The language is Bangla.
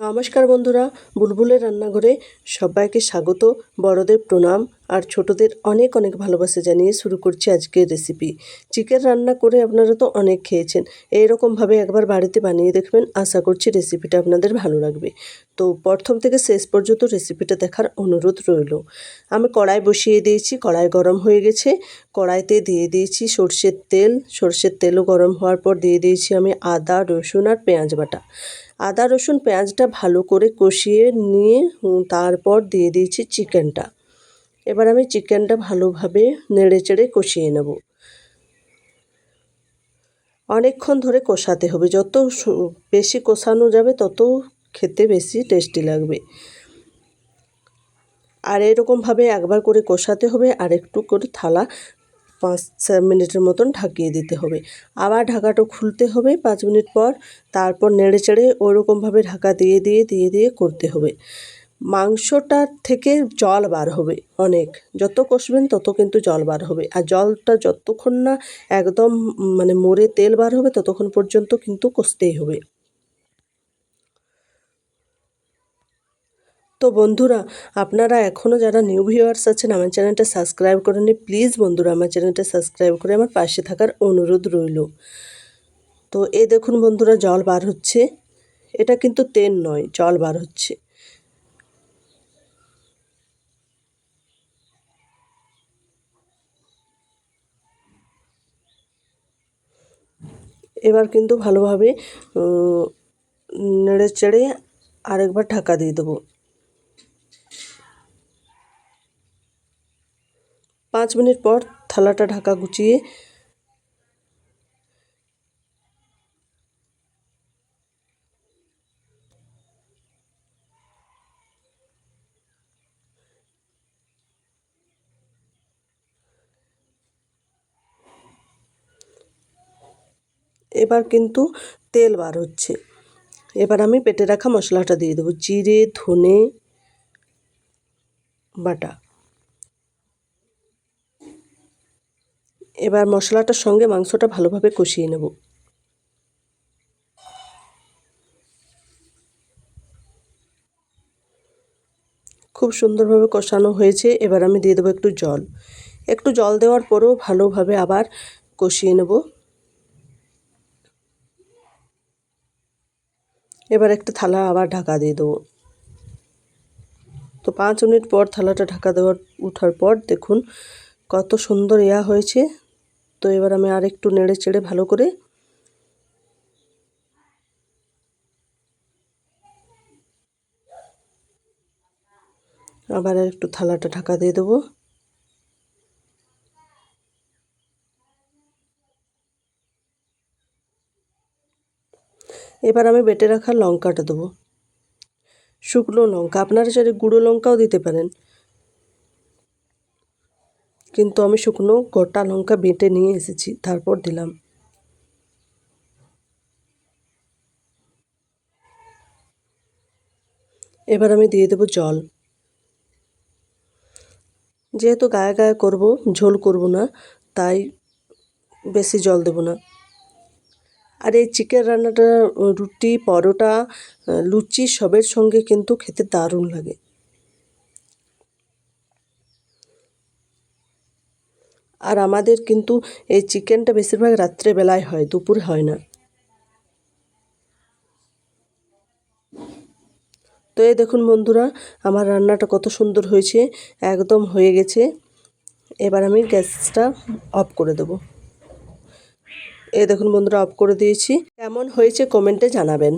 নমস্কার বন্ধুরা, বুলবুলের রান্নাঘরে সবাইকে স্বাগত। বড়দের প্রণাম আর ছোটদের অনেক অনেক ভালোবাসা জানিয়ে শুরু করছি আজকের রেসিপি চিকেন রান্না করে আপনারা তো অনেক খেয়েছেন, এইরকমভাবে একবার বাড়িতে বানিয়ে দেখবেন, আশা করছি রেসিপিটা আপনাদের ভালো লাগবে। তো প্রথম থেকে শেষ পর্যন্ত রেসিপিটা দেখার অনুরোধ রইল। আমি কড়াই বসিয়ে দিয়েছি, কড়াই গরম হয়ে গেছে। কড়াইতে দিয়ে দিয়েছি সর্ষের তেল, সর্ষের তেলও গরম হওয়ার পর দিয়ে দিয়েছি আমি আদা, রসুন আর পেঁয়াজ বাটা। আদা, রসুন, পেঁয়াজটা ভালো করে কষিয়ে নিয়ে তারপর দিয়ে দিয়েছি চিকেনটা। এবার আমি চিকেনটা ভালোভাবে নেড়ে চেড়ে কষিয়ে নেব। অনেকক্ষণ ধরে কষাতে হবে। যত বেশি কষানো যাবে, তত খেতে বেশি টেস্টি লাগবে। আর এরকমভাবে একবার করে কষাতে হবে। আর একটু করে থালা পাঁচ মিনিটের মতন ঢাকিয়ে দিতে হবে। আবার ঢাকাটা খুলতে হবে পাঁচ মিনিট পর, তারপর নেড়ে চেড়ে ওরকমভাবে ঢাকা দিয়ে দিয়ে দিয়ে দিয়ে করতে হবে। মাংসটার থেকে জল বার হবে অনেক। যত কষবেন তত কিন্তু জল বার হবে। আর জলটা যতক্ষণ না একদম মানে মরে তেল বার হবে ততক্ষণ পর্যন্ত কিন্তু কষতেই হবে। তো বন্ধুরা, আপনারা এখনও যারা নিউ ভিউয়ার্স আছেন, আমার চ্যানেলটা সাবস্ক্রাইব করেনি প্লিজ বন্ধুরা, আমার চ্যানেলটা সাবস্ক্রাইব করে আমার পাশে থাকার অনুরোধ রইল। তো এ দেখুন বন্ধুরা, জল বার হচ্ছে। এটা কিন্তু তেল নয়, জল বার হচ্ছে। এবার কিন্তু ভালোভাবে নেড়ে চেড়ে আরেকবার ঢাকা দিয়ে দেবো। পাঁচ মিনিট পর থালাটা ঢাকা গুছিয়ে এবার কিন্তু তেল বার হচ্ছে। এবার আমি পেটে রাখা মশলাটা দিয়ে দেবো। জিরে, ধনে বাটা। এবার মশলাটার সঙ্গে মাংসটা ভালোভাবে কষিয়ে নেব। খুব সুন্দরভাবে কষানো হয়েছে, এবার আমি দিয়ে দেবো একটু জল। একটু জল দেওয়ার পরেও ভালোভাবে আবার কষিয়ে নেব। এবার একটা থালা আবার ঢাকা দিয়ে দেবো। তো পাঁচ মিনিট পর থালাটা ঢাকা দেওয়ার উঠার পর দেখুন কত সুন্দর ইয়া হয়েছে। তো এবার আমি আর একটু নেড়ে চেড়ে ভালো করে আবার একটু থালাটা ঢাকা দিয়ে দেবো। এবার আমি বেটে রাখা লঙ্কাটা দেবো। শুকনো লঙ্কা, আপনারা চাইলে গুঁড়ো লঙ্কাও দিতে পারেন। কিন্তু আমি শুকনো গোটা লঙ্কা বেটে নিয়ে এসেছি, তারপর দিলাম। এবার আমি দিয়ে দেবো জল। যেহেতু গায়ে গায়ে করব, ঝোল করব না, তাই বেশি জল দেব না। আর এই চিকেন রান্নাটা, রুটি, পরোটা লুচি সবের সঙ্গে কিন্তু খেতে দারুণ লাগে। আর আমাদের কিন্তু এই চিকেনটা বেশিরভাগ রাত্রেবেলায় হয়, দুপুরে হয় না। তো এই দেখুন বন্ধুরা, আমার রান্নাটা কত সুন্দর হয়েছে, একদম হয়ে গেছে। এবার আমি গ্যাসটা অফ করে দেবো। এই দেখুন বন্ধুরা, অফ করে দিয়েছি। কেমন হয়েছে কমেন্টে জানাবেন।